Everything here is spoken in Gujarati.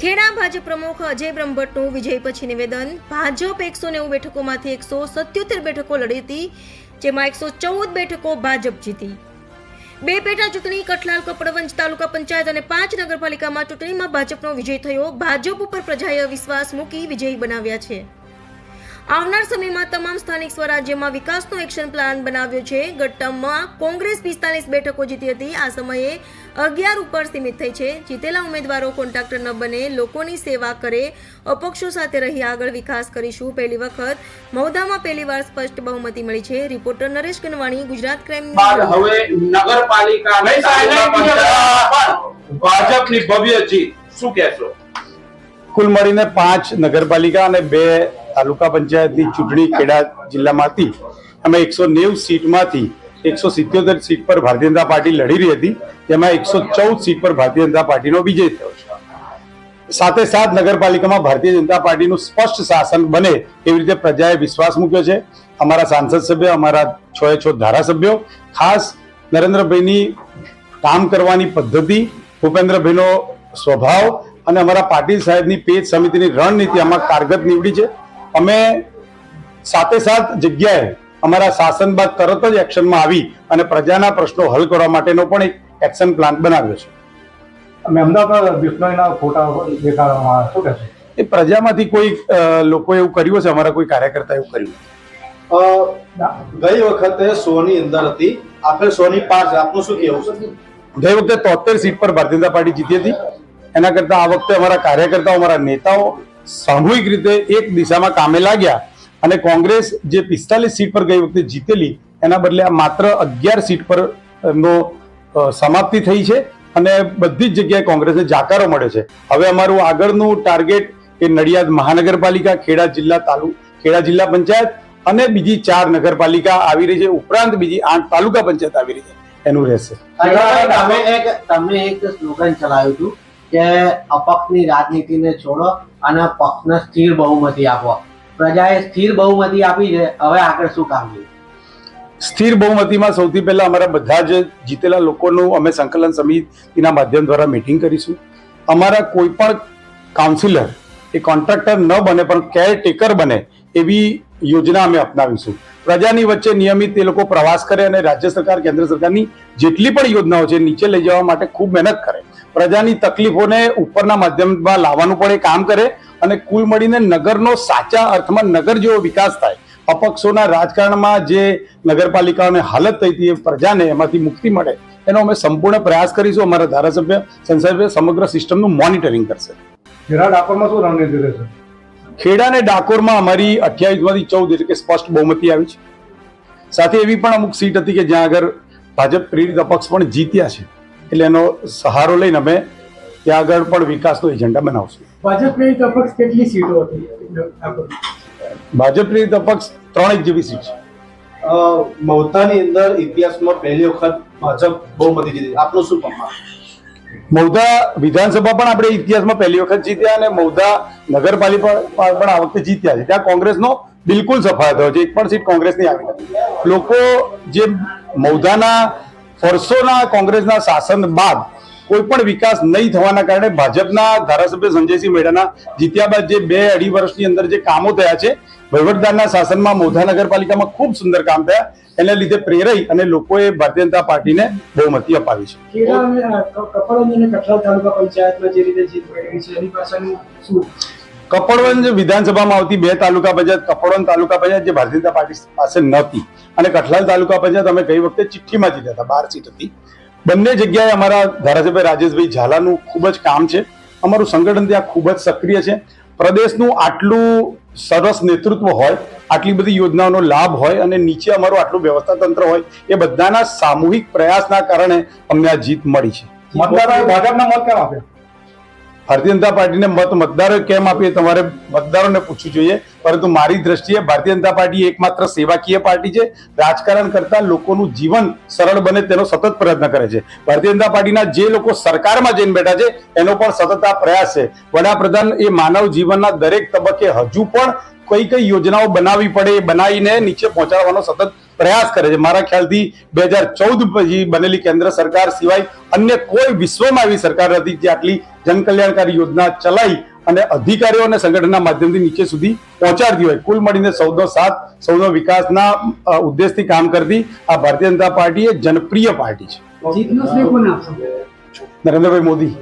ખેડા ભાજપ પ્રમુખ અજય બ્રહ્મભટ્ટનું વિજય પછી નિવેદન. ભાજપ એકસો નેવું બેઠકોમાંથી એકસો સત્યોતેર બેઠકો લડી હતી, જેમાં એકસો ચૌદ બેઠકો ભાજપ જીતી. બે પેટા ચૂંટણી, કઠલાલ કપડવંજ તાલુકા પંચાયત અને પાંચ નગરપાલિકામાં ચૂંટણીમાં ભાજપનો વિજય થયો. ભાજપ ઉપર પ્રજાએ વિશ્વાસ મૂકી વિજયી બનાવ્યા છે. આવનાર સમયમાં તમામ સ્થાનિક સ્વરાજ્યમાં વિકાસનો એક્શન પ્લાન બનાવ્યો છે. ગત કોંગ્રેસ પિસ્તાલીસ બેઠકો જીતી હતી. આ સમયે અગિયાર ઉપર સીમિત થઈ છે. જીતેલા ઉમેદવારો કોન્ટ્રાક્ટર ન બને લોકોની સેવા કરે અપક્ષો સાથે રહી આગળ વિકાસ કરીશું. પહેલી વખત મહુધામાં પહેલી વાર સ્પષ્ટ બહુમતી મળી છે. રિપોર્ટર નરેશ કનવાણી ગુજરાત ક્રાઇમ હવે નગરપાલિકા ભાજપની ભવ્ય જીત. શું કહેશો? કુલ મળીને પાંચ નગરપાલિકા અને બે તાલુકા પંચાયતની ચૂંટણી ખેડા જિલ્લામાંથી અમે એકસો નેવું સીટમાંથી એકસો સિત્યોતેર સીટ પર ભારતીય જનતા પાર્ટી લડી રહી હતી, તેમાં એકસો ચૌદ સીટ પર ભારતીય જનતા પાર્ટીનો વિજય થયો છે. સાથે સાથ નગરપાલિકામાં ભારતીય જનતા પાર્ટીનું સ્પષ્ટ શાસન બને એવી રીતે પ્રજાએ વિશ્વાસ મૂક્યો છે. અમારા સાંસદ સભ્ય, અમારા છ એ છ ધારાસભ્યો, ખાસ નરેન્દ્રભાઈની કામ કરવાની પદ્ધતિ, ભૂપેન્દ્રભાઈનો સ્વભાવ અને અમારા પાટીલ સાહેબની પેજ સમિતિની રણનીતિ આમાં કારગત નીવડી છે. અમે સાથે સાથ જગ્યાએ અમારા શાસન બાદ તરત જ એક્શનમાં આવી અને પ્રજાના પ્રશ્નો હલ કરવા માટેનો પણ એક એક્શન પ્લાન બનાવ્યો છે. અમે અમદાવાદ બિશ્નોઈના ફોટા દેખાડવામાં શું કહેશો? એ પ્રજામાંથી કોઈ લોકો એવું કર્યું છે અમારા કોઈ કાર્યકર્તા એવું કર્યું? અ, ગઈ વખતે સોની અંદર હતી. આપણે સોની પાંચ આપનું શું કહેવું છે? ગઈ વખતે તોતેર સીટ પર ભારતીય જનતા પાર્ટી જીતી હતી. એના કરતા આ વખતે અમારા કાર્યકર્તાઓ અમારા નેતાઓ સામૂહિક રીતે એક દિશામાં કામે લાગ્યા. અને કોંગ્રેસ જે પિસ્તાલીસ સીટ પર ગઈ વખતે જીતેલી, એના બદલે આ માત્ર અગિયાર સીટ પર એમનો સમાપ્તિ થઈ છે અને બધી જ જગ્યાએ કોંગ્રેસને જાકારો મળ્યો છે. હવે અમારું આગળનું ટાર્ગેટ એ નડિયાદ મહાનગરપાલિકા, ખેડા જિલ્લા તાલુ, ખેડા જિલ્લા પંચાયત અને બીજી ચાર નગરપાલિકા આવી રહી છે. ઉપરાંત બીજી આઠ તાલુકા પંચાયત આવી રહી છે. એનું રહેશે. તમે એક તમે એક સ્લોગન ચલાવ્યું હતું કે અપક્ષની રાજનીતિને છોડો અને પક્ષને સ્થિર બહુમતી આપો. પ્રજાએ સ્થિર બહુમતી આપી છે. હવે આગળ શું કામ છે? સ્થિર બહુમતીમાં સૌથી પહેલા અમારા બધા જ જીતેલા લોકોનું અમે સંકલન સમિતિના માધ્યમ દ્વારા મીટિંગ કરીશું. અમારા કોઈ પણ કાઉન્સિલર એ કોન્ટ્રાક્ટર ન બને, પણ કેરટેકર બને એવી યોજના અમે અપનાવીશું. પ્રજાની વચ્ચે નિયમિત એ લોકો પ્રવાસ કરે અને રાજ્ય સરકાર, કેન્દ્ર સરકારની જેટલી પણ યોજનાઓ છે, નીચે લઈ જવા માટે ખૂબ મહેનત કરે. પ્રજાની તકલીફોને ઉપરના માધ્યમમાં લાવવાનું પણ એ કામ કરે અને કુલ મળીને નગરનો સાચા અર્થમાં નગર જેવો વિકાસ થાય. અપક્ષોના રાજકારણમાં જે નગરપાલિકાઓને હાલત થઈ હતી એ પ્રજાને એમાંથી મુક્તિ મળે એનો અમે સંપૂર્ણ પ્રયાસ કરીશું. અમારા ધારાસભ્ય સંસદભ્ય સમગ્ર સિસ્ટમનું મોનિટરિંગ કરશે. ખેડા ડાકોરમાં શું રણનીતિ રહેશે? ખેડા અને ડાકોરમાં અમારી અઠ્યાવીસમાંથી ચૌદ એટલે કે સ્પષ્ટ બહુમતી આવી છે. સાથે એવી પણ અમુક સીટ હતી કે જ્યાં આગળ ભાજપ પ્રેરિત અપક્ષ પણ જીત્યા છે. એટલે એનો સહારો લઈને અમે ત્યાં આગળ પણ વિકાસનો એજન્ડા બનાવશું. ભાજપની અપક્ષ કેટલી સીટો હતી? ભાજપ પ્રેરિત અપક્ષ ત્રણ જેવી સીટ છે. મૌતાની અંદર ઇતિહાસમાં પહેલી વખત ભાજપ બહુમતી જીતી. આપનું શું પ્રમાણ? મૌધા વિધાનસભા પણ આપણે ઇતિહાસમાં પહેલી વખત જીત્યા અને મૌધા નગરપાલિકા પણ આ વખતે જીત્યા છે. ત્યાં કોંગ્રેસનો બિલકુલ સફાયો થયો છે. એક પણ સીટ કોંગ્રેસની આવી નથી. લોકો જે મૌધાના વર્ષોના કોંગ્રેસના શાસન બાદ કોઈ પણ વિકાસ નહીં થવાના કારણે ભાજપના ધારાસભ્ય સંજયસિંહ મેડાના જીત્યા બાદ જે બે અઢી વર્ષની અંદર જે કામો થયા છે, વહીવટદારના શાસનમાં મોધા નગરપાલિકામાં ખૂબ સુંદર કામ થયા. એને લીધે પ્રેરાઈ અને લોકોએ ભારતીય જનતા પાર્ટીને બહુમતી અપાવી છે. ખેડા અને કઠલાલ તાલુકા પંચાયતમાં જે રીતે જીત છે, એની પાછળનું શું? કપડવંજ વિધાનસભામાં આવતી બે તાલુકા પંચાયત, કપડવંજ તાલુકા પંચાયત જે ભારતીય જનતા પાર્ટી પાસે નહોતી. અને કઠલાલ તાલુકા પંચાયત અમે ગઈ વખતે ચિઠ્ઠીમાં જીત્યા હતા, બાર સીટ હતી. બંને જગ્યાએ અમારા ધારાસભ્ય રાજેશભાઈ ઝાલાનું ખૂબ જ કામ છે. અમારું સંગઠન ત્યાં ખૂબ જ સક્રિય છે. પ્રદેશનું આટલું સરસ નેતૃત્વ હોય, આટલી બધી યોજનાઓનો લાભ હોય અને નીચે અમારું આટલું વ્યવસ્થા તંત્ર હોય, એ બધાના સામૂહિક પ્રયાસના કારણે અમને આ જીત મળી છે. મતદારોએ ભાજપના મત કેમ આપ્યા? ભારતીય જનતા પાર્ટીને મત મતદારો કેમ આપીએ તમારે મતદારોને પૂછવું જોઈએ. પરંતુ મારી દ્રષ્ટિએ ભારતીય જનતા પાર્ટી એકમાત્ર સેવાકીય પાર્ટી છે. રાજકારણ કરતા લોકોનું જીવન સરળ બને તેનો સતત પ્રયત્ન કરે છે. ભારતીય જનતા પાર્ટીના જે લોકો સરકારમાં જઈને બેઠા છે, એનો પણ સતત આ પ્રયાસ છે. વડાપ્રધાન એ માનવ જીવનના દરેક તબક્કે હજુ પણ કઈ કઈ યોજનાઓ બનાવવી પડે એ બનાવીને નીચે પહોંચાડવાનો સતત પ્રયાસ કરે છે. મારા ખ્યાલથી બે હજાર ચૌદ પછી બનેલી કેન્દ્ર સરકાર સિવાય અન્ય કોઈ વિશ્વમાં એવી સરકાર નથી જે આટલી જનકલ્યાણકારી યોજના ચલાવી અને અધિકારીઓ અને સંગઠનના માધ્યમથી નીચે સુધી પહોંચાડતી હોય. કુલ મળીને સૌનો સાથ સૌનો વિકાસના ઉદ્દેશથી કામ કરતી આ ભારતીય જનતા પાર્ટી એ જનપ્રિય પાર્ટી છે. નરેન્દ્રભાઈ મોદી.